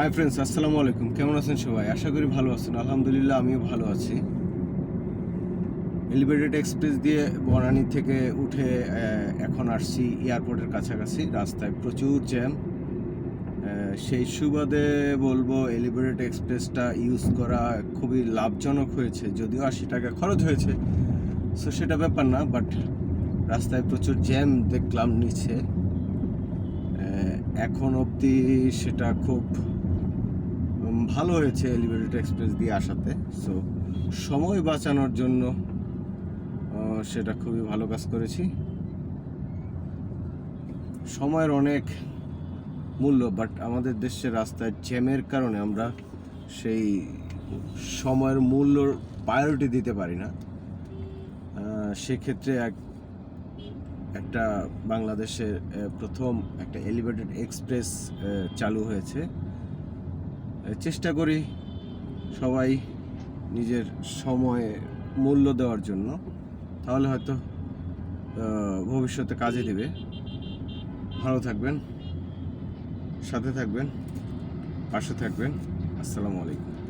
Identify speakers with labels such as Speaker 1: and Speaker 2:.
Speaker 1: Hi friends আসসালামু আলাইকুম। কেমন আছেন সবাই? আশা করি ভালো আছেন। আলহামদুলিল্লাহ, আমিও ভালো আছি। এলিভেটেড এক্সপ্রেস দিয়ে বনানী থেকে উঠে এখন আসছি এয়ারপোর্টের কাছাকাছি। রাস্তায় প্রচুর জ্যাম সেই সুবাদে বলব এলিভেটেড এক্সপ্রেসটা ইউজ করা খুবই লাভজনক হয়েছে। যদিও আশি টাকা খরচ হয়েছে। সো সেটা ব্যাপার না বাট রাস্তায় প্রচুর জ্যাম দেখলাম নিচে। এখন অবধি সেটা খুব ভালো হয়েছে এলিভেটেড এক্সপ্রেস দিয়ে আসাতে। সো সময় বাঁচানোর জন্য সেটা খুবই ভালো কাজ করেছি। সময়ের অনেক মূল্য বাট আমাদের দেশের রাস্তায় জ্যামের কারণে আমরা সেই সময়ের মূল্য প্রায়োরিটি দিতে পারি না। সেক্ষেত্রে এক, একটা বাংলাদেশের প্রথম একটা এলিভেটেড এক্সপ্রেস চালু হয়েছে। চেষ্টা করি সবাই নিজের সময়ে, মূল্য দেওয়ার জন্য। তাহলে হয়তো ভবিষ্যতে কাজে দেবে। ভালো থাকবেন, সাথে থাকবেন, পাশে থাকবেন। আসসালামু আলাইকুম।